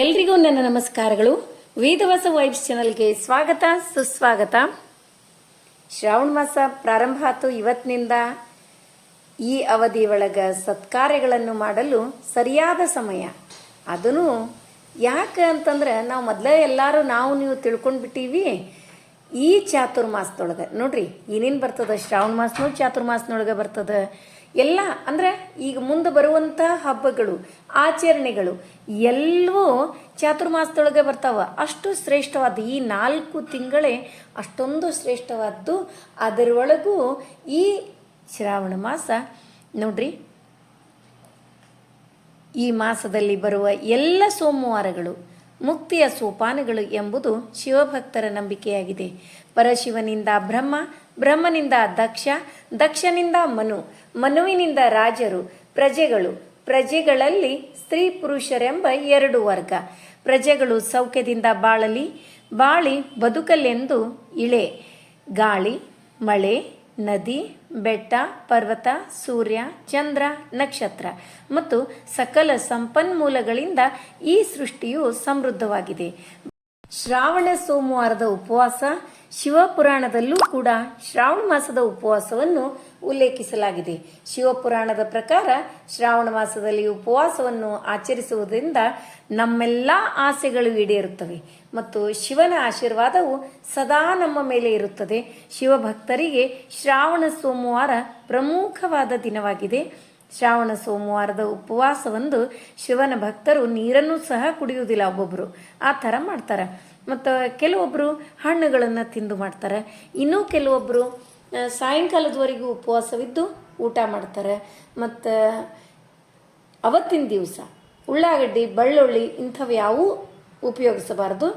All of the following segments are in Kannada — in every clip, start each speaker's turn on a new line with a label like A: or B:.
A: ಎಲ್ರಿಗೂ ನನ್ನ ನಮಸ್ಕಾರಗಳು. ವೇದವಾಸ ವೈಬ್ಸ್ ಚಾನಲ್ಗೆ ಸ್ವಾಗತ, ಸುಸ್ವಾಗತ. ಶ್ರಾವಣ ಮಾಸ ಪ್ರಾರಂಭ ಆತು ಇವತ್ತಿನಿಂದ ಈ ಅವಧಿ ಒಳಗೆ ಸತ್ಕಾರ್ಯಗಳನ್ನು ಮಾಡಲು ಸರಿಯಾದ ಸಮಯ. ಅದನ್ನು ಯಾಕೆ ಅಂತಂದ್ರೆ ನಾವು ಮೊದಲೇ ಎಲ್ಲರೂ ನಾವು ನೀವು ತಿಳ್ಕೊಂಡ್ಬಿಟ್ಟೀವಿ ಈ ಚಾತುರ್ಮಾಸದೊಳಗೆ. ನೋಡ್ರಿ, ಏನೇನು ಬರ್ತದೆ? ಶ್ರಾವಣ ಮಾಸನೂ ಚಾತುರ್ಮಾಸನೊಳಗೆ ಬರ್ತದ. ಎಲ್ಲ ಅಂದ್ರೆ ಈಗ ಮುಂದೆ ಬರುವಂಥ ಹಬ್ಬಗಳು, ಆಚರಣೆಗಳು, ಎಲ್ಲವೂ ಚಾತುರ್ಮಾಸದೊಳಗೆ ಬರ್ತಾವ. ಅಷ್ಟು ಶ್ರೇಷ್ಠವಾದ ಈ ನಾಲ್ಕು ತಿಂಗಳೇ ಅಷ್ಟೊಂದು ಶ್ರೇಷ್ಠವಾದ್ದು. ಅದರೊಳಗೂ ಈ ಶ್ರಾವಣ ಮಾಸ, ನೋಡ್ರಿ, ಈ ಮಾಸದಲ್ಲಿ ಬರುವ ಎಲ್ಲ ಸೋಮವಾರಗಳು, ಮುಕ್ತಿಯ ಸೋಪಾನಗಳು ಎಂಬುದು ಶಿವಭಕ್ತರ ನಂಬಿಕೆಯಾಗಿದೆ. ಪರಶಿವನಿಂದ ಬ್ರಹ್ಮ, ಬ್ರಹ್ಮನಿಂದ ದಕ್ಷ, ದಕ್ಷನಿಂದ ಮನು ಮನುವಿನಿಂದ ರಾಜರು, ಪ್ರಜೆಗಳು, ಪ್ರಜೆಗಳಲ್ಲಿ ಸ್ತ್ರೀ ಪುರುಷರೆಂಬ ಎರಡು ವರ್ಗ. ಪ್ರಜೆಗಳು ಸೌಖ್ಯದಿಂದ ಬಾಳಲಿ, ಬಾಳಿ ಬದುಕಲೆಂದು ಇಳೆ. ಗಾಳಿ, ಮಳೆ, ನದಿ, ಬೆಟ್ಟ, ಪರ್ವತ, ಸೂರ್ಯ, ಚಂದ್ರ, ನಕ್ಷತ್ರ ಮತ್ತು ಸಕಲ ಸಂಪನ್ಮೂಲಗಳಿಂದ ಈ ಸೃಷ್ಟಿಯು ಸಮೃದ್ಧವಾಗಿದೆ. ಶ್ರಾವಣ ಸೋಮವಾರದ ಉಪವಾಸ ಶಿವಪುರಾಣದಲ್ಲೂ ಕೂಡ ಶ್ರಾವಣ ಮಾಸದ ಉಪವಾಸವನ್ನು ಉಲ್ಲೇಖಿಸಲಾಗಿದೆ. ಶಿವಪುರಾಣದ ಪ್ರಕಾರ ಶ್ರಾವಣ ಮಾಸದಲ್ಲಿ ಉಪವಾಸವನ್ನು ಆಚರಿಸುವುದರಿಂದ ನಮ್ಮೆಲ್ಲ ಆಸೆಗಳು ಈಡೇರುತ್ತವೆ ಮತ್ತು ಶಿವನ ಆಶೀರ್ವಾದವು ಸದಾ ನಮ್ಮ ಮೇಲೆ ಇರುತ್ತದೆ. ಶಿವಭಕ್ತರಿಗೆ ಶ್ರಾವಣ ಸೋಮವಾರ ಪ್ರಮುಖವಾದ ದಿನವಾಗಿದೆ. ಶ್ರಾವಣ, ಸೋಮವಾರದ ಉಪವಾಸವಂದು ಶಿವನ ಭಕ್ತರು ನೀರನ್ನು ಸಹ ಕುಡಿಯುವುದಿಲ್ಲ. ಒಬ್ಬೊಬ್ಬರು ಆ ಥರ ಮಾಡ್ತಾರೆ. ಮತ್ತು ಕೆಲವೊಬ್ಬರು ಹಣ್ಣುಗಳನ್ನು ತಿಂದು ಮಾಡ್ತಾರೆ. ಇನ್ನೂ ಕೆಲವೊಬ್ಬರು ಸಾಯಂಕಾಲದವರೆಗೂ ಉಪವಾಸವಿದ್ದು ಊಟ ಮಾಡ್ತಾರೆ. ಮತ್ತು ಅವತ್ತಿನ ದಿವಸ ಉಳ್ಳಾಗಡ್ಡಿ, ಬಳ್ಳುಳ್ಳಿ ಇಂಥವು ಯಾವೂ ಉಪಯೋಗಿಸಬಾರ್ದು.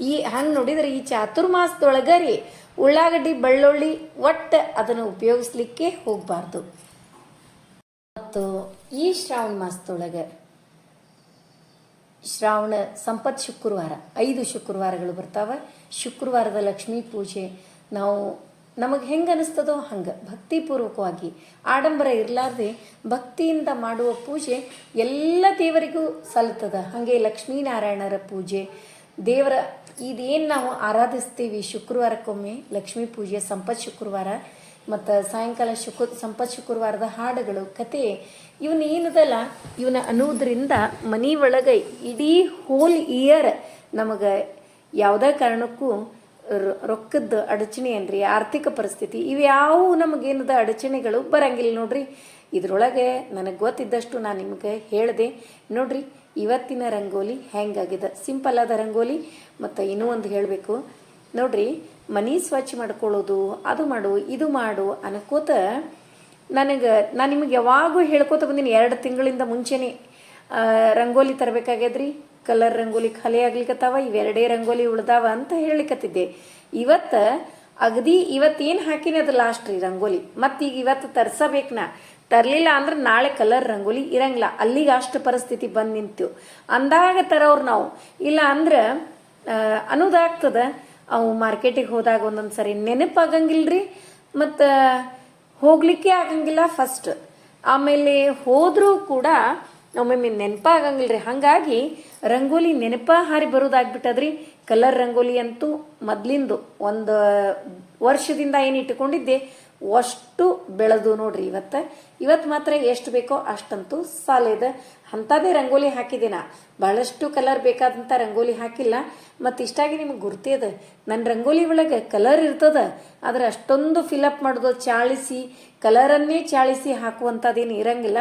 A: ಈ ಹಂಗೆ ನೋಡಿದರೆ ಈ ಚಾತುರ್ಮಾಸದೊಳಗರಿ ಉಳ್ಳಾಗಡ್ಡಿ, ಬಳ್ಳುಳ್ಳಿ ಒಟ್ಟು ಅದನ್ನು ಉಪಯೋಗಿಸ್ಲಿಕ್ಕೆ ಹೋಗಬಾರ್ದು. ಮತ್ತು ಈ ಶ್ರಾವಣ ಮಾಸದೊಳಗೆ ಶ್ರಾವಣ ಸಂಪತ್ ಶುಕ್ರವಾರ, ಐದು ಶುಕ್ರವಾರಗಳು ಬರ್ತಾವೆ. ಶುಕ್ರವಾರದ ಲಕ್ಷ್ಮೀ ಪೂಜೆ, ನಾವು ನಮಗೆ ಹೆಂಗೆ ಅನಿಸ್ತದೋ ಹಂಗೆ ಭಕ್ತಿಪೂರ್ವಕವಾಗಿ ಆಡಂಬರ ಇರಲಾರ್ದೆ ಭಕ್ತಿಯಿಂದ ಮಾಡುವ ಪೂಜೆ ಎಲ್ಲ ದೇವರಿಗೂ ಸಲ್ತದ ಹಾಗೆ ಲಕ್ಷ್ಮೀನಾರಾಯಣರ ಪೂಜೆ, ದೇವರ, ಇದೇನು ನಾವು ಆರಾಧಿಸ್ತೀವಿ ಶುಕ್ರವಾರಕ್ಕೊಮ್ಮೆ ಲಕ್ಷ್ಮೀ ಪೂಜೆ, ಸಂಪತ್ ಶುಕ್ರವಾರ. ಮತ್ತು ಸಾಯಂಕಾಲ ಶುಕ್ರ ಸಂಪತ್ ಶುಕ್ರವಾರದ ಹಾಡುಗಳು, ಕತೆ, ಇವನ್ ಏನದಲ್ಲ, ಇವನ ಅನ್ನೋದ್ರಿಂದ ಮನೆ ಒಳಗೆ ಇಡೀ ಹೋಲ್ ಇಯರ್ ನಮಗೆ ಯಾವುದೇ ಕಾರಣಕ್ಕೂ ರೊಕ್ಕದ ಅಡಚಣೆ ಏನ್ರಿ, ಆರ್ಥಿಕ ಪರಿಸ್ಥಿತಿ ಇವ್ಯಾವು ನಮಗೇನದ ಅಡಚಣೆಗಳು ಬರಂಗಿಲ್ಲ ನೋಡ್ರಿ. ಇದರೊಳಗೆ ನನಗೆ ಗೊತ್ತಿದ್ದಷ್ಟು ನಾನು ನಿಮಗೆ ಹೇಳಿದೆ. ನೋಡ್ರಿ, ಇವತ್ತಿನ ರಂಗೋಲಿ ಹೆಂಗಾಗಿದೆ? ಸಿಂಪಲ್ ಆದ ರಂಗೋಲಿ, ಮತ್ತು ಇನ್ನೂ ಒಂದು ಹೇಳಬೇಕು. ನೋಡ್ರಿ ಮನಿ ಸ್ವಚ್ಛ ಮಾಡ್ಕೊಳ್ಳೋದು, ಅದು ಮಾಡು, ಇದು ಮಾಡು ಅನ್ಕೋತ ನನಗೆ, ನಾನು ನಿಮಗೆ ಯಾವಾಗೂ ಹೇಳ್ಕೊತ ಬಂದೀನಿ ಎರಡು ತಿಂಗಳಿಂದ ಮುಂಚೆನೇ. ರಂಗೋಲಿ ತರಬೇಕಾಗ್ಯದ್ರಿ? ಕಲರ್ ರಂಗೋಲಿ ಖಾಲಿ ಆಗ್ಲಿಕ್ಕತ್ತಾವ ಇವೆರಡೇ ರಂಗೋಲಿ ಉಳ್ದಾವ ಅಂತ ಹೇಳಿಕತ್ತಿದ್ದೆ ಇವತ್ತು ಅಗದಿ ಇವತ್ತೇನು ಹಾಕಿನಿ ಅದು ಲಾಸ್ಟ್ ರೀ ರಂಗೋಲಿ. ಈಗ ಇವತ್ತು ತರ್ಸಬೇಕು ನಾ. ತರಲಿಲ್ಲ ಅಂದ್ರೆ ನಾಳೆ ಕಲರ್ ರಂಗೋಲಿ ಇರಂಗಿಲ್ಲ. ಅಲ್ಲಿಗೆ ಅಷ್ಟು ಪರಿಸ್ಥಿತಿ ಬಂದು ನಿಂತು. ಅಂದಾಗ ತರೋರು ನಾವು. ಇಲ್ಲ ಅಂದ್ರೆ ಅನ್ನೋದಾಗ್ತದ ಅವು ಮಾರ್ಕೆಟಿಗೆ ಹೋದಾಗ ಒಂದೊಂದು ಸರಿ ನೆನಪಾಗಂಗಿಲ್ರಿ. ಮತ್ತು ಹೋಗ್ಲಿಕ್ಕೆ ಆಗಂಗಿಲ್ಲ ಫಸ್ಟ್ ಆಮೇಲೆ ಹೋದರೂ ಕೂಡ ಒಮ್ಮೊಮ್ಮೆ ನೆನಪಾಗಂಗಿಲ್ಲ ರೀ ಹಾಗಾಗಿ ರಂಗೋಲಿ ನೆನಪ ಹಾರಿ ಬರೋದಾಗ್ಬಿಟ್ಟದ್ರಿ. ಕಲರ್ ರಂಗೋಲಿ ಅಂತೂ ಮೊದ್ಲಿಂದು ಒಂದು ವರ್ಷದಿಂದ ಏನು ಇಟ್ಟುಕೊಂಡಿದ್ದೆ? ಅಷ್ಟು ಬೆಳೆದು ನೋಡ್ರಿ ಇವತ್ತು. ಇವತ್ತು ಮಾತ್ರ ಎಷ್ಟು ಬೇಕೋ ಅಷ್ಟಂತೂ ಸಾಲಿದ ಅಂಥದ್ದೇ ರಂಗೋಲಿ ಹಾಕಿದ್ದೀನ. ಬಹಳಷ್ಟು ಕಲರ್ ಬೇಕಾದಂಥ ರಂಗೋಲಿ ಹಾಕಿಲ್ಲ. ಮತ್ತು ಇಷ್ಟಾಗಿ ನಿಮಗೆ ಗುರ್ತೇ ಅದ. ನನ್ನ ರಂಗೋಲಿ ಒಳಗೆ ಕಲರ್ ಇರ್ತದ. ಆದ್ರೆ ಅಷ್ಟೊಂದು ಫಿಲಪ್ ಮಾಡೋದು, ಚಾಳಿಸಿ, ಕಲರನ್ನೇ ಚಾಳಿಸಿ ಹಾಕುವಂಥದ್ದೇನು ಇರಂಗಿಲ್ಲ.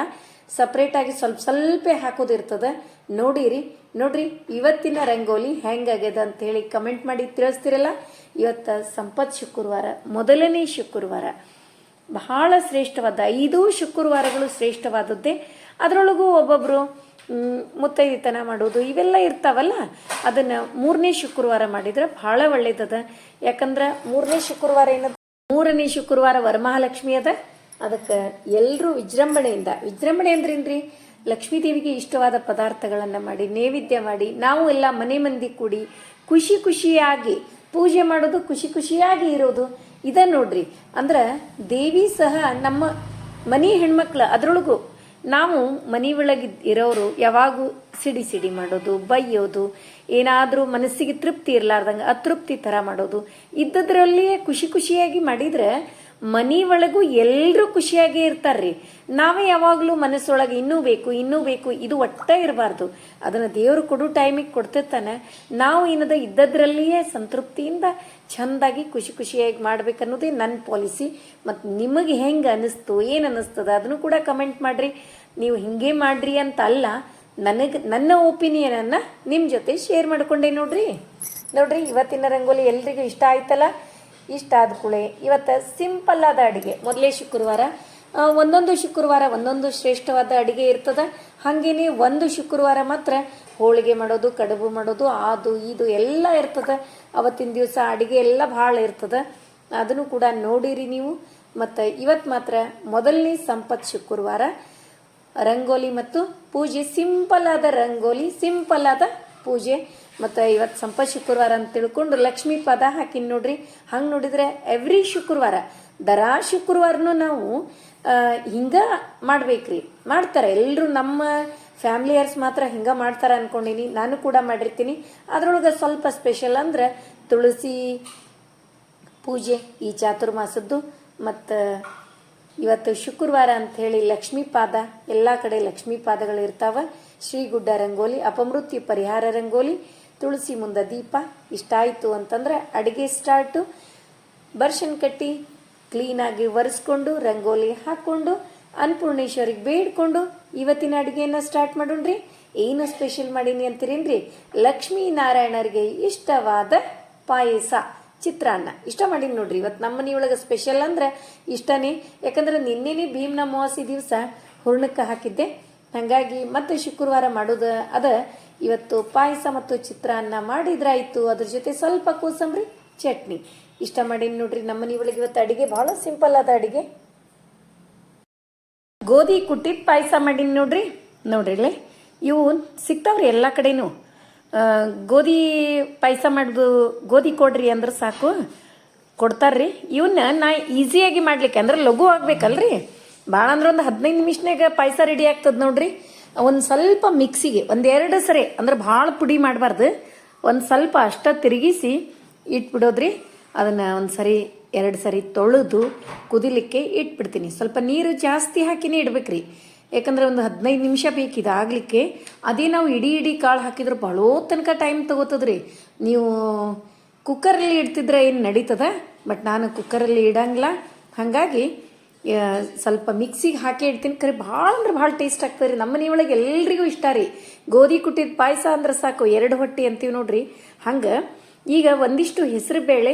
A: ಸಪ್ರೇಟಾಗಿ ಸ್ವಲ್ಪ ಸ್ವಲ್ಪ ಹಾಕೋದಿರ್ತದ ನೋಡಿರಿ. ನೋಡ್ರಿ, ಇವತ್ತಿನ ರಂಗೋಲಿ ಹೆಂಗಾಗ್ಯದ ಅಂತೇಳಿ ಕಮೆಂಟ್ ಮಾಡಿ ತಿಳಿಸ್ತಿರಲ್ಲ? ಇವತ್ತು ಸಂಪತ್ ಶುಕ್ರವಾರ, ಮೊದಲನೇ ಶುಕ್ರವಾರ. ಬಹಳ ಶ್ರೇಷ್ಠವಾದ, ಐದು ಶುಕ್ರವಾರಗಳು ಶ್ರೇಷ್ಠವಾದದ್ದೇ ಅದರೊಳಗೂ ಒಬ್ಬೊಬ್ಬರು ಮುತ್ತೈದಿತನ ಮಾಡೋದು, ಇವೆಲ್ಲ ಇರ್ತಾವಲ್ಲ? ಅದನ್ನು ಮೂರನೇ ಶುಕ್ರವಾರ ಮಾಡಿದ್ರೆ ಬಹಳ ಒಳ್ಳೇದದ. ಯಾಕಂದ್ರೆ ಮೂರನೇ ಶುಕ್ರವಾರ ಏನದ? ಮೂರನೇ ಶುಕ್ರವಾರ ವರಮಹಾಲಕ್ಷ್ಮಿ ಅದ. ಅದಕ್ಕೆ ಎಲ್ಲರೂ ವಿಜೃಂಭಣೆಯಿಂದ, ವಿಜೃಂಭಣೆ ಅಂದ್ರೇನ್ರಿ? ಲಕ್ಷ್ಮೀ ದೇವಿಗೆ ಇಷ್ಟವಾದ ಪದಾರ್ಥಗಳನ್ನು ಮಾಡಿ, ನೈವೇದ್ಯ ಮಾಡಿ, ನಾವು ಎಲ್ಲ ಮನೆ ಮಂದಿ ಕೂಡಿ ಖುಷಿ ಖುಷಿಯಾಗಿ ಪೂಜೆ ಮಾಡೋದು, ಖುಷಿ ಖುಷಿಯಾಗಿ ಇರೋದು. ಇದ ನೋಡ್ರಿ, ಅಂದ್ರೆ ದೇವಿ ಸಹ ನಮ್ಮ ಮನೆ ಹೆಣ್ಮಕ್ಳು ಅದರೊಳಗು ನಾವು ಮನೆ ಒಳಗೆ ಇರೋರು ಯಾವಾಗೂ ಸಿಡಿ ಸಿಡಿ ಮಾಡೋದು, ಬೈಯೋದು, ಏನಾದರೂ ಮನಸ್ಸಿಗೆ ತೃಪ್ತಿ ಇರಲಾರ್ದಂಗೆ ಅತೃಪ್ತಿ ಥರ ಮಾಡೋದು. ಇದ್ದದ್ರಲ್ಲಿಯೇ ಖುಷಿ ಖುಷಿಯಾಗಿ ಮಾಡಿದ್ರೆ ಮನೆ ಒಳಗೂ ಎಲ್ಲರೂ ಖುಷಿಯಾಗೇ ಇರ್ತಾರ್ರಿ. ನಾವೇ ಯಾವಾಗಲೂ ಮನಸ್ಸೊಳಗೆ ಇನ್ನೂ ಬೇಕು ಇನ್ನೂ ಬೇಕು, ಇದು ಒಟ್ಟ ಇರಬಾರ್ದು. ಅದನ್ನು ದೇವರು ಕೊಡೋ ಟೈಮಿಗೆ ಕೊಡ್ತಿರ್ತಾನೆ. ನಾವು ಏನದ ಇದ್ದದ್ರಲ್ಲಿಯೇ ಸಂತೃಪ್ತಿಯಿಂದ ಚಂದಾಗಿ ಖುಷಿ ಖುಷಿಯಾಗಿ ಮಾಡ್ಬೇಕನ್ನೋದೇ ನನ್ನ ಪಾಲಿಸಿ. ಮತ್ತು ನಿಮಗೆ ಹೆಂಗೆ ಅನ್ನಿಸ್ತು ಏನು ಅನ್ನಿಸ್ತದ ಅದನ್ನು ಕೂಡ ಕಮೆಂಟ್ ಮಾಡಿರಿ. ನೀವು ಹಿಂಗೆ ಮಾಡ್ರಿ ಅಂತ ಅಲ್ಲ ನನಗೆ, ನನ್ನ ಒಪಿನಿಯನನ್ನು ನಿಮ್ಮ ಜೊತೆ ಶೇರ್ ಮಾಡ್ಕೊಂಡೆ ನೋಡ್ರಿ. ನೋಡ್ರಿ, ಇವತ್ತಿನ ರಂಗೋಲಿ ಎಲ್ರಿಗೂ ಇಷ್ಟ ಆಯ್ತಲ್ಲ? ಇಷ್ಟ ಆದ ಕೂಳೆ ಇವತ್ತು ಸಿಂಪಲ್ ಆದ ಅಡುಗೆ. ಮೊದಲೇ ಶುಕ್ರವಾರ ಒಂದೊಂದು ಶುಕ್ರವಾರ ಒಂದೊಂದು ಶ್ರೇಷ್ಠವಾದ ಅಡುಗೆ ಇರ್ತದ. ಹಾಗೇನೆ ಒಂದು ಶುಕ್ರವಾರ ಮಾತ್ರ ಹೋಳಿಗೆ ಮಾಡೋದು, ಕಡುಬು ಮಾಡೋದು ಅದು ಇದು ಎಲ್ಲ ಇರ್ತದ. ಅವತ್ತಿನ ದಿವಸ ಅಡುಗೆ ಎಲ್ಲ ಭಾಳ ಇರ್ತದ. ಅದನ್ನು ಕೂಡ ನೋಡಿರಿ ನೀವು. ಮತ್ತು ಇವತ್ತು ಮಾತ್ರ ಮೊದಲನೇ ಸಂಪತ್ ಶುಕ್ರವಾರ. ರಂಗೋಲಿ ಮತ್ತು ಪೂಜೆ. ಸಿಂಪಲ್ ಆದ ರಂಗೋಲಿ ಸಿಂಪಲ್ ಆದ ಪೂಜೆ. ಮತ್ತು ಇವತ್ತು ಸಂಪ ಶುಕ್ರವಾರ ಅಂತ ತಿಳ್ಕೊಂಡು ಲಕ್ಷ್ಮಿ ಪದ ಹಾಕಿ ನೋಡ್ರಿ. ಹಂಗೆ ನೋಡಿದರೆ ಎವ್ರಿ ಶುಕ್ರವಾರ, ದರಾ ಶುಕ್ರವಾರನೂ ನಾವು ಹಿಂಗೆ ಮಾಡ್ಬೇಕ್ರಿ. ಮಾಡ್ತಾರೆ. ಎಲ್ಲರೂ ನಮ್ಮ ಫ್ಯಾಮಿಲಿಯರ್ಸ್ ಮಾತ್ರ ಹಿಂಗೆ ಮಾಡ್ತಾರೆ ಅನ್ಕೊಂಡಿನಿ. ನಾನು ಕೂಡ ಮಾಡಿರ್ತೀನಿ. ಅದರೊಳಗೆ ಸ್ವಲ್ಪ ಸ್ಪೆಷಲ್ ಅಂದ್ರೆ ತುಳಸಿ ಪೂಜೆ ಈ ಚಾತುರ್ಮಾಸದ್ದು. ಮತ್ತು ಇವತ್ತು ಶುಕ್ರವಾರ ಅಂಥೇಳಿ ಲಕ್ಷ್ಮೀ ಪಾದ, ಎಲ್ಲ ಕಡೆ ಲಕ್ಷ್ಮೀ ಪಾದಗಳು ಶ್ರೀ ಗುಡ್ಡ ರಂಗೋಲಿ, ಅಪಮೃತ್ಯು ಪರಿಹಾರ ರಂಗೋಲಿ, ತುಳಸಿ ಮುಂದೆ ದೀಪ ಇಷ್ಟ ಆಯಿತು ಅಂತಂದ್ರೆ ಅಡುಗೆ ಸ್ಟಾರ್ಟು. ಬರ್ಷನ್ ಕಟ್ಟಿ ಕ್ಲೀನಾಗಿ ಒರೆಸ್ಕೊಂಡು ರಂಗೋಲಿ ಹಾಕ್ಕೊಂಡು ಅನ್ನಪೂರ್ಣೇಶ್ವರಿಗೆ ಬೇಡ್ಕೊಂಡು ಇವತ್ತಿನ ಅಡುಗೆಯನ್ನು ಸ್ಟಾರ್ಟ್ ಮಾಡೋಣ್ರಿ. ಏನು ಸ್ಪೆಷಲ್ ಮಾಡೀನಿ ಅಂತೀರೇನ್ರಿ? ಲಕ್ಷ್ಮೀ ನಾರಾಯಣರಿಗೆ ಇಷ್ಟವಾದ ಪಾಯಸ. ಚಿತ್ರಾನ್ನ. ಇಷ್ಟ ಮಾಡೀನಿ ನೋಡ್ರಿ. ಇವತ್ತು ನಮ್ಮ ಮನೆಯೊಳಗೆ ಸ್ಪೆಷಲ್ ಅಂದ್ರೆ ಇಷ್ಟನೇ. ಯಾಕಂದ್ರೆ ನಿನ್ನೆನೇ ಭೀಮ್ನ ಅಮಾವಾಸ್ಯೆ ದಿವಸ ಹೂರ್ಣಕ್ಕೆ ಹಾಕಿದ್ದೆ. ಹಾಗಾಗಿ ಮತ್ತೆ ಶುಕ್ರವಾರ ಮಾಡೋದು ಅದ. ಇವತ್ತು ಪಾಯಸ ಮತ್ತು ಚಿತ್ರಾನ್ನ ಮಾಡಿದ್ರಾಯ್ತು. ಅದ್ರ ಜೊತೆ ಸ್ವಲ್ಪ ಕೋಸಂಬರಿ, ಚಟ್ನಿ. ಇಷ್ಟ ಮಾಡೀನಿ ನೋಡ್ರಿ ನಮ್ಮ ಮನೆಯೊಳಗೆ ಇವತ್ತು ಅಡಿಗೆ ಬಹಳ ಸಿಂಪಲ್ ಆದ ಅಡಿಗೆ. ಗೋಧಿ ಕುಟ್ಟಿದ ಪಾಯಸ ಮಾಡೀನಿ ನೋಡ್ರಿ. ನೋಡ್ರಿ ಇವು ಸಿಗ್ತಾವ್ರಿ ಎಲ್ಲ ಕಡೆನೂ. ಗೋಧಿ ಪಾಯಸ ಮಾಡೋದು ಗೋಧಿ ಕೊಡ್ರಿ ಅಂದ್ರೆ ಸಾಕು. ಕೊಡ್ತಾರ್ರಿ. ಇವನ್ನ ನಾ ಈಸಿಯಾಗಿ ಮಾಡ್ಲಿಕ್ಕೆ, ಅಂದ್ರೆ ಲಘು ಆಗ್ಬೇಕಲ್ರಿ. ಭಾಳ ಅಂದ್ರೆ ಒಂದು ಹದಿನೈದು ನಿಮಿಷನಾಗ ಪಾಯಸ ರೆಡಿ ಆಗ್ತದೆ ನೋಡ್ರಿ. ಒಂದು ಸ್ವಲ್ಪ ಮಿಕ್ಸಿಗೆ ಒಂದೆರಡು ಸರಿ, ಅಂದ್ರೆ ಭಾಳ ಪುಡಿ ಮಾಡಬಾರ್ದು. ಒಂದು ಸ್ವಲ್ಪ ಅಷ್ಟ ತಿರುಗಿಸಿ ಇಟ್ಬಿಡೋದ್ರಿ. ಅದನ್ನು ಒಂದು ಸರಿ, ಎರಡು ಸರಿ ತೊಳೆದು ಕುದಿಲಿಕ್ಕೆ ಇಟ್ಬಿಡ್ತೀನಿ. ಸ್ವಲ್ಪ ನೀರು ಜಾಸ್ತಿ ಹಾಕಿನೇ ಇಡ್ಬೇಕ್ರಿ. ಯಾಕಂದ್ರೆ ಒಂದು ಹದಿನೈದು ನಿಮಿಷ ಬೇಕು ಇದಾಗಲಿಕ್ಕೆ, ಅದೇ ನಾವು ಇಡೀ ಇಡೀ ಕಾಳು ಹಾಕಿದ್ರೆ ಭಾಳೋ ತನಕ ಟೈಮ್ ತೊಗೋತದ್ರಿ. ನೀವು ಕುಕ್ಕರಲ್ಲಿ ಇಡ್ತಿದ್ರೆ ಏನು ನಡೀತದ? ಬಟ್ ನಾನು ಕುಕ್ಕರಲ್ಲಿ ಇಡಂಗಿಲ್ಲ. ಹಾಗಾಗಿ ಸ್ವಲ್ಪ ಮಿಕ್ಸಿಗೆ ಹಾಕಿ ಇಡ್ತೀನಿ. ಕರೆ ಭಾಳ ಅಂದ್ರೆ ಭಾಳ ಟೇಸ್ಟ್ ಆಗ್ತದೆ ರೀ ನಮ್ಮ ಮನೆಯೊಳಗೆ ಎಲ್ರಿಗೂ ಇಷ್ಟ ರೀ. ಗೋಧಿ ಕುಟ್ಟಿದ ಪಾಯಸ ಅಂದ್ರೆ ಸಾಕು, ಎರಡು ಹೊಟ್ಟಿ ಅಂತೀವಿ ನೋಡ್ರಿ. ಹಂಗೆ ಈಗ ಒಂದಿಷ್ಟು ಹೆಸರು ಬೇಳೆ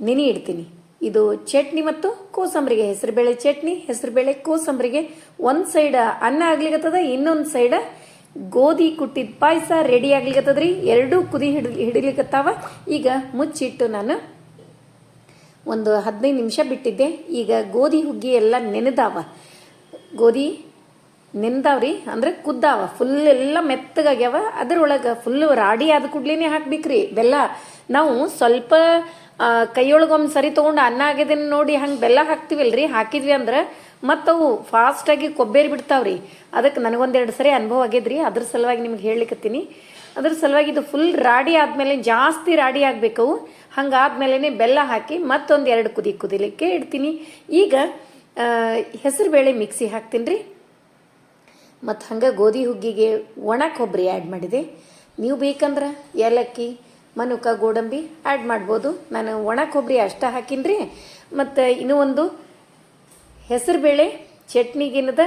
A: ನೆನೆ ಇಡ್ತೀನಿ. ಇದು ಚಟ್ನಿ ಮತ್ತು ಕೋಸಂಬರಿಗೆ. ಹೆಸರುಬೇಳೆ ಚಟ್ನಿ, ಹೆಸರುಬೇಳೆ ಕೋಸಂಬರಿಗೆ. ಒಂದು ಸೈಡ್ ಅನ್ನ ಆಗ್ಲಿಕತ್ತದ, ಇನ್ನೊಂದು ಸೈಡ್ ಗೋಧಿ ಕುಟ್ಟಿದ ಪಾಯಸ ರೆಡಿ ಆಗ್ಲಿಕತ್ತದ್ರಿ. ಎರಡೂ ಕುದಿ ಹಿಡ್, ಹಿಡಿಲಿಕತ್ತಾವ. ಈಗ ಮುಚ್ಚಿಟ್ಟು ನಾನು ಒಂದು ಹದಿನೈದು ನಿಮಿಷ ಬಿಟ್ಟಿದ್ದೆ. ಈಗ ಗೋಧಿ ಹುಗ್ಗಿ ಎಲ್ಲ ನೆನೆದಾವ. ಗೋಧಿ ನೆನ್ದಾವ್ರಿ, ಅಂದ್ರೆ ಕುದ್ದಾವ. ಫುಲ್ ಎಲ್ಲ ಮೆತ್ತಗಾಗ್ಯಾವ. ಅದರೊಳಗೆ ಫುಲ್ ರಾಡಿ ಆದ ಕೂಡ್ಲೇನೆ ಹಾಕ್ಬೇಕ್ರಿ. ಬೆಲ್ಲ ನಾವು ಸ್ವಲ್ಪ ಆ, ಕೈಯೊಳಗೊಂದು ಸರಿ ತೊಗೊಂಡು ಅನ್ನ ಆಗಿದ್ದೀನಿ ನೋಡಿ ಹಂಗೆ ಬೆಲ್ಲ ಹಾಕ್ತಿವಲ್ರಿ? ಹಾಕಿದ್ವಿ ಅಂದ್ರೆ ಮತ್ತವು ಫಾಸ್ಟಾಗಿ ಕೊಬ್ಬೇರಿ ಬಿಡ್ತಾವ್ರಿ. ಅದಕ್ಕೆ ನನಗೊಂದೆರಡು ಸರಿ ಅನುಭವ ಆಗಿದ್ರಿ. ಅದ್ರ ಸಲುವಾಗಿ ನಿಮ್ಗೆ ಹೇಳಲಿಕ್ಕತ್ತೀನಿ ಅದ್ರ ಸಲುವಾಗಿ ಇದು ಫುಲ್ ರಾಡಿ ಆದಮೇಲೆ ಜಾಸ್ತಿ ರಾಡಿ ಆಗಬೇಕವು ಹಂಗಾದ್ಮೇಲೆ ಬೆಲ್ಲ ಹಾಕಿ ಮತ್ತೊಂದು ಎರಡು ಕುದಿ ಕುದಿಲಿಕ್ಕೆ ಇಡ್ತೀನಿ. ಈಗ ಹೆಸರುಬೇಳೆ ಮಿಕ್ಸಿ ಹಾಕ್ತೀನಿ ರೀ ಮತ್ತು ಹಂಗೆ ಗೋಧಿ ಹುಗ್ಗಿಗೆ ಒಣ ಕೊಬ್ಬರಿ ಆ್ಯಡ್ ಮಾಡಿದೆ. ನೀವು ಬೇಕಂದ್ರೆ ಏಲಕ್ಕಿ ಮನುಕ ಗೋಡಂಬಿ ಆ್ಯಡ್ ಮಾಡ್ಬೋದು. ನಾನು ಒಣ ಕೊಬ್ಬರಿ ಅಷ್ಟ ಹಾಕಿನ್ರಿ. ಮತ್ತು ಇನ್ನೂ ಒಂದು ಹೆಸರುಬೇಳೆ ಚಟ್ನಿಗಿನದ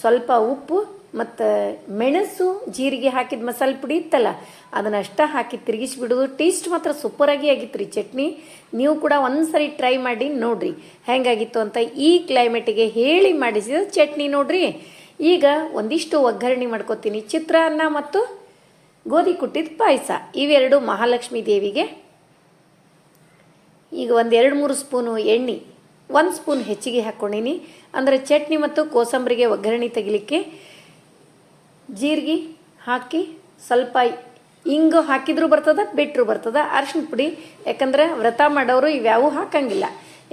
A: ಸ್ವಲ್ಪ ಉಪ್ಪು ಮತ್ತು ಮೆಣಸು ಜೀರಿಗೆ ಹಾಕಿದ ಮಸಾಲೆ ಪುಡಿ ಇತ್ತಲ್ಲ, ಅದನ್ನ ಅಷ್ಟ ಹಾಕಿ ತಿರುಗಿಸ್ಬಿಡೋದು. ಟೇಸ್ಟ್ ಮಾತ್ರ ಸೂಪರಾಗಿ ಆಗಿತ್ತು ರೀ ಚಟ್ನಿ. ನೀವು ಕೂಡ ಒಂದ್ಸರಿ ಟ್ರೈ ಮಾಡಿ ನೋಡ್ರಿ. ಹೆಂಗಾಗಿತ್ತು ಅಂತ ಈ ಕ್ಲೈಮೇಟಿಗೆ ಹೇಳಿ ಮಾಡಿಸಿದ ಚಟ್ನಿ ನೋಡ್ರಿ. ಈಗ ಒಂದಿಷ್ಟು ಒಗ್ಗರಣೆ ಮಾಡ್ಕೊತೀನಿ. ಚಿತ್ರಾನ್ನ ಮತ್ತು ಗೋಧಿ ಕುಟ್ಟಿದ ಪಾಯಸ. ಇವೆರಡು ಮಹಾಲಕ್ಷ್ಮಿ ದೇವಿಗೆ. ಈಗ ಒಂದು ಎರಡು ಮೂರು ಸ್ಪೂನು ಎಣ್ಣೆ, ಒಂದು ಸ್ಪೂನ್ ಹೆಚ್ಚಿಗೆ ಹಾಕ್ಕೊಂಡಿನಿ ಅಂದರೆ ಚಟ್ನಿ ಮತ್ತು ಕೋಸಂಬರಿಗೆ ಒಗ್ಗರಣೆ ತೆಗಿಲಿಕ್ಕೆ ಜೀರಿಗೆ ಹಾಕಿ ಸ್ವಲ್ಪ ಹಿಂಗು ಹಾಕಿದ್ರು ಬರ್ತದ ಬಿಟ್ಟರು ಬರ್ತದ ಅರ್ಶಿನ ಪುಡಿ. ಯಾಕಂದ್ರೆ ವ್ರತ ಮಾಡೋರು ಇವ್ಯಾವು ಹಾಕಂಗಿಲ್ಲ.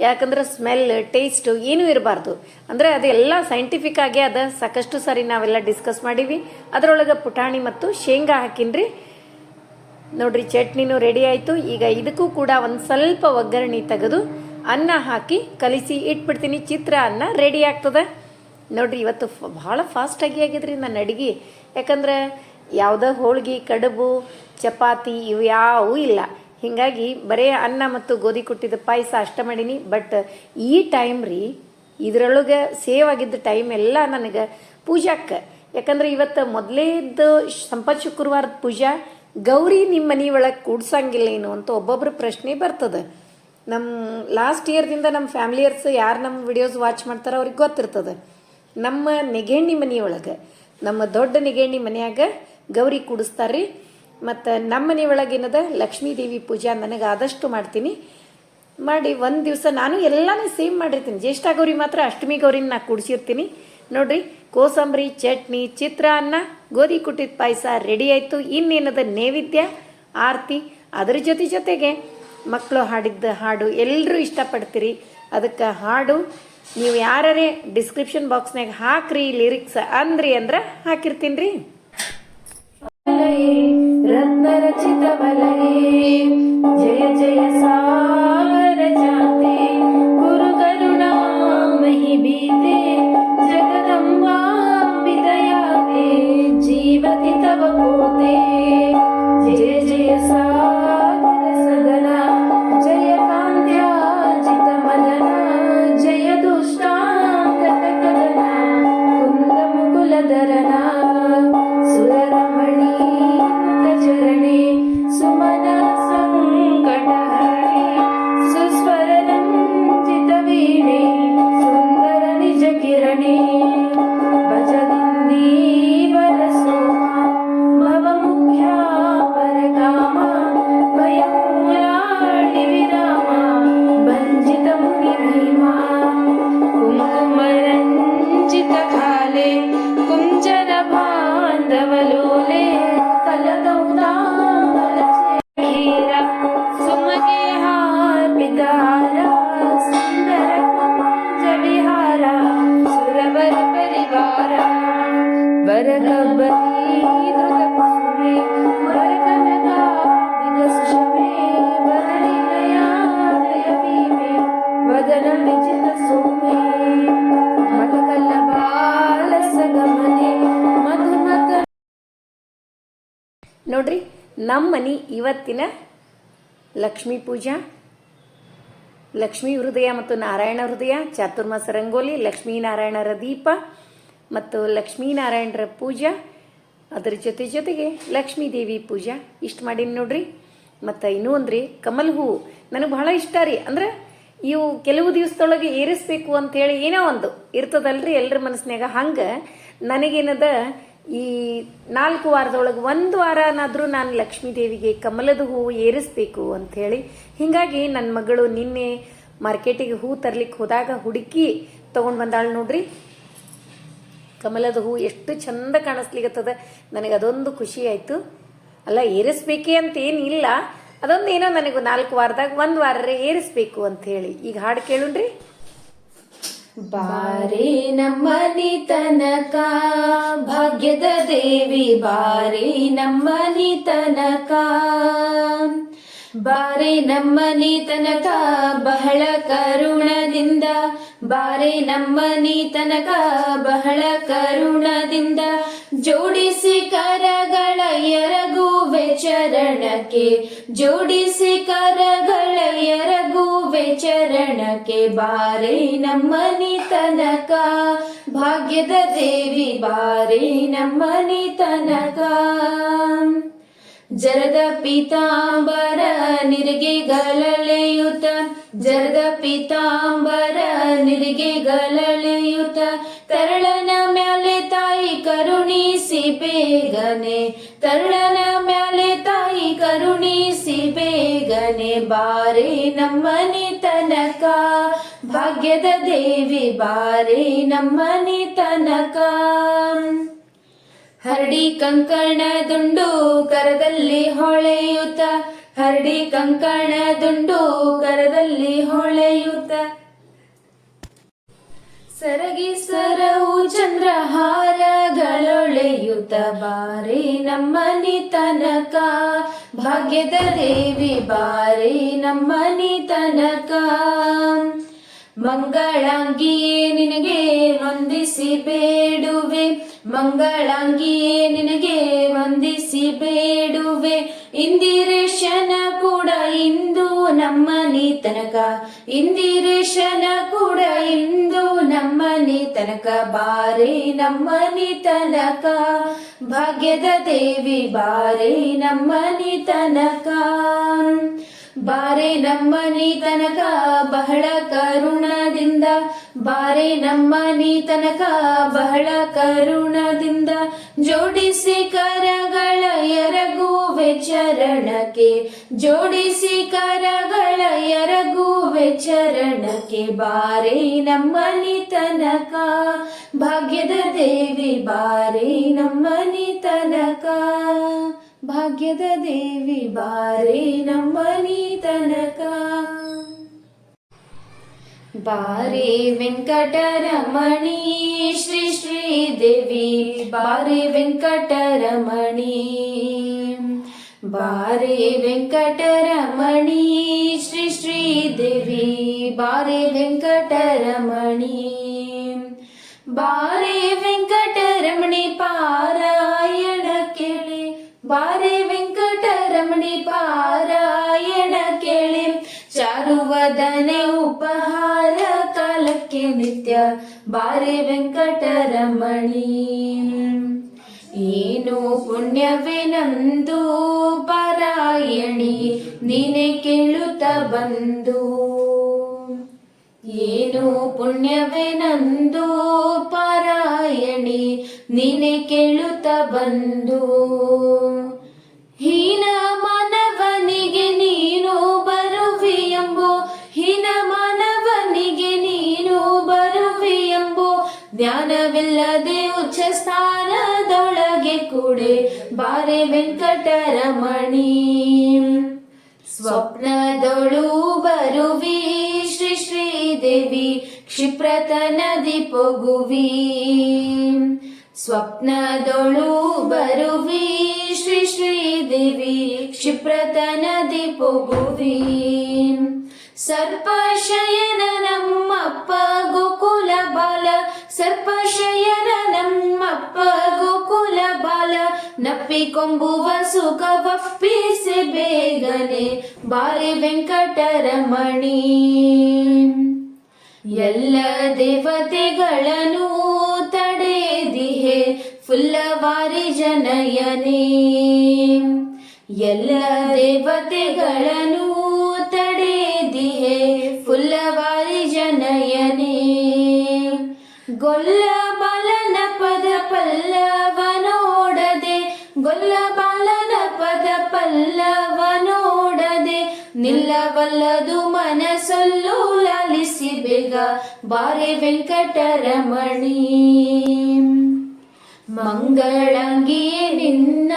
A: ಯಾಕಂದ್ರೆ ಸ್ಮೆಲ್ ಟೇಸ್ಟು ಏನೂ ಇರಬಾರ್ದು. ಅಂದರೆ ಅದೆಲ್ಲ ಸೈಂಟಿಫಿಕ್ ಆಗಿ ಅದ. ಸಾಕಷ್ಟು ಸಾರಿ ನಾವೆಲ್ಲ ಡಿಸ್ಕಸ್ ಮಾಡೀವಿ. ಅದರೊಳಗೆ ಪುಟಾಣಿ ಮತ್ತು ಶೇಂಗಾ ಹಾಕಿನ್ರಿ. ನೋಡ್ರಿ, ಚಟ್ನಿನೂ ರೆಡಿ ಆಯಿತು. ಈಗ ಇದಕ್ಕೂ ಕೂಡ ಒಂದು ಸ್ವಲ್ಪ ಒಗ್ಗರಣೆ ತೆಗೆದು ಅನ್ನ ಹಾಕಿ ಕಲಿಸಿ ಇಟ್ಬಿಡ್ತೀನಿ. ಚಿತ್ರ ಅನ್ನ ರೆಡಿ ಆಗ್ತದೆ. ನೋಡ್ರಿ, ಇವತ್ತು ಭಾಳ ಫಾಸ್ಟಾಗಿ ಆಗಿದ್ರಿ ನನ್ನ ಅಡುಗೆ. ಯಾಕಂದ್ರೆ ಯಾವುದೋ ಹೋಳ್ಗೆ, ಕಡುಬು, ಚಪಾತಿ ಇವು ಯಾವೂ ಇಲ್ಲ. ಹೀಗಾಗಿ ಬರೇ ಅನ್ನ ಮತ್ತು ಗೋಧಿ ಕುಟ್ಟಿದ ಪಾಯಸ ಅಷ್ಟ ಮಾಡೀನಿ ಬಟ್ ಈ ಟೈಮ್ ರೀ ಇದರೊಳಗೆ ಸೇವ್ ಆಗಿದ್ದ ಟೈಮ್ ಎಲ್ಲ ನನಗೆ ಪೂಜಾಕ್ಕೆ. ಯಾಕಂದ್ರೆ ಇವತ್ತು ಮೊದಲೇದ್ದು ಸಂಪತ್ ಶುಕ್ರವಾರದ ಪೂಜಾ ಗೌರಿ ನಿಮ್ಮ ಮನೆ ಒಳಗೆ ಕೂಡ್ಸಂಗಿಲ್ಲ ಏನು ಅಂತ ಒಬ್ಬೊಬ್ರ ಪ್ರಶ್ನೆ ಬರ್ತದೆ. ನಮ್ಮ ಲಾಸ್ಟ್ ಇಯರ್ದಿಂದ ನಮ್ಮ ಫ್ಯಾಮಿಲಿಯರ್ಸ್ ಯಾರು ನಮ್ಮ ವಿಡಿಯೋಸ್ ವಾಚ್ ಮಾಡ್ತಾರೋ ಅವ್ರಿಗೆ ಗೊತ್ತಿರ್ತದೆ. ನಮ್ಮ ನೆಗೆಣ್ಣಿ ಮನೆಯೊಳಗೆ ನಮ್ಮ ದೊಡ್ಡ ನೆಗೆಣ್ಣಿ ಮನೆಯಾಗ ಗೌರಿ ಕೂಡಿಸ್ತಾರ್ರಿ. ಮತ್ತು ನಮ್ಮ ಮನೆ ಏನದ ಲಕ್ಷ್ಮೀ ದೇವಿ ಪೂಜಾ ನನಗೆ ಆದಷ್ಟು ಮಾಡ್ತೀನಿ. ಮಾಡಿ ಒಂದು ದಿವಸ ನಾನು ಎಲ್ಲನೂ ಸೇಮ್ ಮಾಡಿರ್ತೀನಿ. ಜ್ಯೇಷ್ಠ ಗೌರಿ ಮಾತ್ರ ಅಷ್ಟಮಿ ಗೌರಿನ ನಾ ಕುಡ್ಸಿರ್ತೀನಿ. ನೋಡ್ರಿ, ಕೋಸಂಬರಿ, ಚಟ್ನಿ, ಚಿತ್ರಾನ್ನ, ಗೋಧಿ ಕುಟ್ಟಿದ ಪಾಯಸ ರೆಡಿ ಆಯಿತು. ಇನ್ನೇನದ ನೈವೇದ್ಯ, ಆರತಿ, ಅದ್ರ ಜೊತೆ ಜೊತೆಗೆ ಮಕ್ಕಳು ಹಾಡಿದ್ದ ಹಾಡು ಎಲ್ಲರೂ ಇಷ್ಟಪಡ್ತೀರಿ. ಅದಕ್ಕೆ ಹಾಡು ನೀವು ಯಾರೇ ಡಿಸ್ಕ್ರಿಪ್ಷನ್ ಬಾಕ್ಸ್ನಾಗ ಹಾಕ್ರಿ, ಲಿರಿಕ್ಸ್ ಅಂದ್ರಿ ಅಂದ್ರೆ ಹಾಕಿರ್ತೀನಿ ರೀ नन्दरचितवलये जय जय सा ಬಾಲ ಸಗಮನೆ ಮಧುಮತ ನೋಡ್ರಿ ನಮ್ಮ ಮನಿ ಇವತ್ತಿನ ಲಕ್ಷ್ಮೀ ಪೂಜಾ, ಲಕ್ಷ್ಮೀ ಹೃದಯ ಮತ್ತು ನಾರಾಯಣ ಹೃದಯ, ಚಾತುರ್ಮಾಸ ರಂಗೋಲಿ ಲಕ್ಷ್ಮೀನಾರಾಯಣರ ದೀಪ ಮತ್ತು ಲಕ್ಷ್ಮೀನಾರಾಯಣರ ಪೂಜಾ, ಅದರ ಜೊತೆ ಜೊತೆಗೆ ಲಕ್ಷ್ಮೀ ದೇವಿ ಪೂಜಾ. ಇಷ್ಟು ಮಾಡೀನಿ ನೋಡ್ರಿ. ಮತ್ತು ಇನ್ನೂ ಅಂದ್ರೆ ಕಮಲ್ ಹೂವು ನನಗೆ ಬಹಳ ಇಷ್ಟ ರೀ. ಅಂದ್ರೆ ಇವು ಕೆಲವು ದಿವಸದೊಳಗೆ ಏರಿಸ್ಬೇಕು ಅಂತೇಳಿ ಏನೋ ಒಂದು ಇರ್ತದಲ್ರಿ ಎಲ್ಲರ ಮನಸ್ಸಿನಾಗ ಹಂಗೆ ನನಗೇನದ ಈ ನಾಲ್ಕು ವಾರದೊಳಗೆ ಒಂದು ವಾರನಾದರೂ ನಾನು ಲಕ್ಷ್ಮೀ ದೇವಿಗೆ ಕಮಲದ ಹೂವು ಏರಿಸ್ಬೇಕು ಅಂಥೇಳಿ ಹೀಗಾಗಿ ನನ್ನ ಮಗಳು ನಿನ್ನೆ ಮಾರ್ಕೆಟಿಗೆ ಹೂ ತರ್ಲಿಕ್ಕೆ ಹೋದಾಗ ಹುಡುಕಿ ತೊಗೊಂಡು ಬಂದಾಳು ನೋಡ್ರಿ. ಕಮಲದ ಹೂ ಎಷ್ಟು ಚಂದ ಕಾಣಿಸ್ಲಿಕ್ಕತ್ತದ ನನಗೆ ಅದೊಂದು ಖುಷಿ ಆಯಿತು. ಅಲ್ಲ, ಏರಿಸ್ಬೇಕೇ ಅಂತ ಇಲ್ಲ ಅದೊಂದು ಏನೋ ನನಗೆ ನಾಲ್ಕು ವಾರದಾಗ ಒಂದು ವಾರ ಏರಿಸ್ಬೇಕು ಅಂತ ಹೇಳಿ. ಈಗ ಹಾಡು ಕೇಳುಣ್ರಿ.
B: ಬಾರೆ ನಮ್ಮನಿ ತನಕ ಭಾಗ್ಯದ ದೇವಿ, ಬಾರೆ ನಮ್ಮನಿ ತನಕ ಬಾರೆ ನಮ್ಮನಿ ತನಕ ಬಹಳ ಕರುಣದಿಂದ. ಬಾರೆ ನಮ್ಮನಿ ತನಕ ಬಹಳ ಕರುಣದಿಂದ. ಜೋಡಿಸಿ ಕರಗಳ ಎರಗುವೆ ಚರಣಕ್ಕೆ ಜೋಡಿಸಿ ಕರಗಳ ಎರಗುವೆ ಚರಣಕ್ಕೆ ಬಾರೆ ನಮ್ಮನಿ ತನಕ ಭಾಗ್ಯದ ದೇವಿ ಬಾರೆ ನಮ್ಮನಿ ತನಕ ಜರದ ಪೀತಾಂಬರ ನಿರಿಗೆ ಗಲಳೆಯುತ ಜರದ ಪಿತಾಂಬರ ನಿರಿಗೆ ಗಲಳೆಯುತ ತರಳನ ಮ್ಯಾಲೆ ತಾಯಿ ಕರುಣಿಸಿ ಬೇಗನೆ, ತರಳನ ಮ್ಯಾಲೆ ತಾಯಿ ಕರುಣಿಸಿ ಬೇಗನೆ, ಬಾರೆ ನಮ್ಮನಿ ತನಕ, ಭಾಗ್ಯದ ದೇವಿ ಬಾರೆ ನಮ್ಮನಿ ತನಕ. ಹರಡಿ ಕಂಕಣ ದುಂಡು ಕರದಲ್ಲಿ ಹೊಳೆಯುತ್ತ ಹರಡಿ ಕಂಕಣ ದುಂಡು ಕರದಲ್ಲಿ ಹೊಳೆಯುತ್ತ. ಸರಗಿ ಸರವು ಚಂದ್ರಹಾರಗಳೊಳೆಯುತ್ತ. ಬಾರಿ ನಮ್ಮನಿ ತನಕ ಭಾಗ್ಯದ ದೇವಿ, ಬಾರಿ ನಮ್ಮನಿ ತನಕ ಮಂಗಳಾಂಗಿಯೇ ನಿನಗೆ ವಂದಿಸಿ ಬೇಡುವೆ. ಮಂಗಳಾಂಗಿಯೇ ನಿನಗೆ ವಂದಿಸಿ ಬೇಡುವೆ. ಇಂದಿರೇಶನ ಕೂಡ ಇಂದು ನಮ್ಮ ನೀತನಕ. ಇಂದಿರೇಶನ ಕೂಡ ಇಂದು ನಮ್ಮ ನೀತನಕ. ಬಾರೆ ನಮ್ಮ ನೀತನಕ. ಭಾಗ್ಯದ ದೇವಿ, ಬಾರೆ ನಮ್ಮ ತನಕ ಬಾರೆ ನಮ್ಮನಿ ತನಕ ಬಹಳ ಕರುಣದಿಂದ, ಬಾರೆ ನಮ್ಮನಿ ತನಕ ಬಹಳ ಕರುಣದಿಂದ ಜೋಡಿಸಿ ಕರಗಳ ಎರಗುವೆ ಚರಣಕ್ಕೆ ಜೋಡಿಸಿ ಕರಗಳ ಎರಗುವೆ ಚರಣಕ್ಕೆ ಬಾರೆ ನಮ್ಮನಿ ತನಕ ಭಾಗ್ಯದ ದೇವಿ ಬಾರೆ ನಮ್ಮನಿ ತನಕ ಭಾಗ್ಯದ ದೇವಿ ಬಾರೆ ನಮ್ಮನಿ ತನಕ. ಬಾರೆ ವೆಂಕಟರಮಣಿ, ಶ್ರೀ ಶ್ರೀ ದೇವಿ. ಬಾರೆ ವೆಂಕಟರಮಣಿ ಬಾರೆ ವೆಂಕಟರಮಣಿ, ಶ್ರೀ ಶ್ರೀ ದೇವಿ. ಬಾರೆ ವೆಂಕಟರಮಣಿ ಬಾರೆ ವೆಂಕಟರಮಣಿ ಪಾರಾಯಣ ಕೇಳಿ ಬಾರೆ ವೆಂಕಟರಮಣಿ ಪಾರಾಯಣ ಕೇಳಿ. ಚಾರುವದನೆ ಉಪಹಾರ ಕಾಲಕ್ಕೆ ನಿತ್ಯ ಬಾರೆ ವೆಂಕಟರಮಣಿ. ಏನು ಪುಣ್ಯವೇ ನಂದು ಪಾರಾಯಣಿ, ನೀನೆ ಕೇಳುತ್ತ ಬಂದು. ಏನು ಪುಣ್ಯವೇ ನಂದು ಪಾರಾಯಣಿ, ನೀನೆ ಕೇಳುತ್ತ ಬಂದು. ಹೀನ ಮಾನವನಿಗೆ ನೀನು ಬರುವಿ ಎಂಬೋ, ಹೀನ ಮಾನವನಿಗೆ ನೀನು ಬರುವಿ ಎಂಬೋ. ಜ್ಞಾನವಿಲ್ಲದೆ ಉಚ್ಚ ಸ್ಥಾನದೊಳಗೆ ಕೂಡೆ, ಬಾರೆ ವೆಂಕಟರಮಣಿ. ಸ್ವಪ್ನದೊಳು ಬರುವಿ ಶ್ರೀ ಶ್ರೀ ದೇವಿ ಕ್ಷಿಪ್ರತ ನದಿ ಪೊಗುವಿ ಸ್ವಪ್ನದೊಳು ಬರುವಿ ಶ್ರೀ ಶ್ರೀ ದೇವಿ ಕ್ಷಿಪ್ರತ ನದಿ ಪೊಗುವಿ ಸರ್ಪಶಯನ ನಮ್ಮಪ್ಪ ಗೋಕುಲ ಬಾಲ ಸರ್ಪಶಯನ ನಮ್ಮಪ್ಪ ಗೋಕುಲ ಬಾಲ ನಪ್ಪಿಕೊಂಬುವ ಸುಖವಪ್ಪಿಸಿ ಬೇಗನೆ. ಬಾರಿ ವೆಂಕಟರಮಣಿ. ಎಲ್ಲ ದೇವತೆಗಳನ್ನು ತಡೆದಿಹೆ ಫುಲ್ಲವಾರಿ ಜನಯನೇ. ಎಲ್ಲ ದೇವತೆಗಳನ್ನು ತಡೆದಿಹೆ ಫುಲ್ಲವಾರಿ ಜನಯನೇ. ಗೊಲ್ಲ ನಿಲ್ಲವಲ್ಲದು ಮನಸೊಲ್ಲು ಲಾಲಿಸಿ ಬೇಗ. ಬಾರೆ ವೆಂಕಟರಮಣಿ. ಮಂಗಳಂಗಿಯೇ ನಿನ್ನ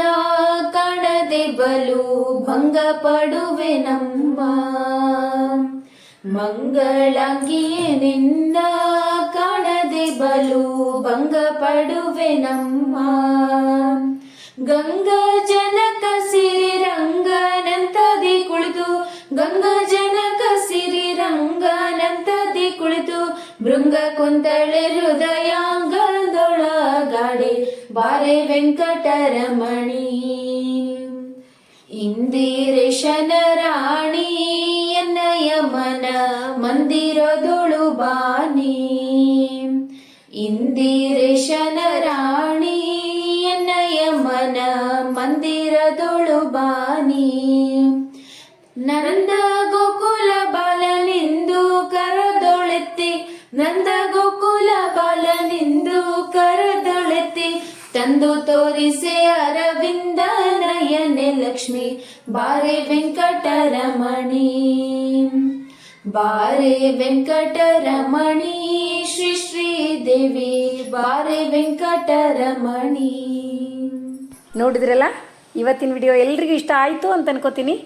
B: ಕಾಣದೆ ಬಲು ಭಂಗ ಪಡುವೆ ನಮ್ಮ. ಮಂಗಳಂಗಿಯೇ ನಿನ್ನ ಕಾಣದೆ ಬಲು ಭಂಗ ಪಡುವೆ ನಮ್ಮ. ಗಂಗಾ ಜನಕ ಸಿರಿ ಗಂಗಾ ಜನಕ ಸಿರಿ ರಂಗನಂತದಿ ಕುಳಿತು ಭೃಂಗ ಕುಂತಳೆ ಹೃದಯಾಂಗದೊಳಗಾಡಿ ಬಾರೆ ವೆಂಕಟರಮಣಿ. ಇಂದಿರೇಶನ ರಾಣಿ ಎನ್ನಯ ಮನ ಮಂದಿರದೊಳು ಬಾನಿ. ಇಂದಿರೇಶನ ರಾಣಿ ಎನ್ನಯ ಮನ ಮಂದಿರದೊಳು ಬಾನಿ. ನಂದ ಗೋಕುಲ ಬಾಲನಿಂದು ಕರದೊಳೆತ್ತಿ, ನಂದ ಗೋಕುಲ ಬಾಲನಿಂದು ಕರದೊಳೆತ್ತಿ, ತಂದು ತೋರಿಸೆ ಅರವಿಂದ ನಯನೆ ಲಕ್ಷ್ಮಿ, ಬಾರೆ ವೆಂಕಟರಮಣಿ. ಬಾರೆ ವೆಂಕಟರಮಣಿ, ಶ್ರೀ ಶ್ರೀ ದೇವಿ, ಬಾರೆ ವೆಂಕಟರಮಣಿ.
A: ನೋಡಿದ್ರಲ್ಲ? ಇವತ್ತಿನ ವಿಡಿಯೋ ಎಲ್ರಿಗೂ ಇಷ್ಟ ಆಯಿತು ಅಂತ ಅನ್ಕೋತೀನಿ.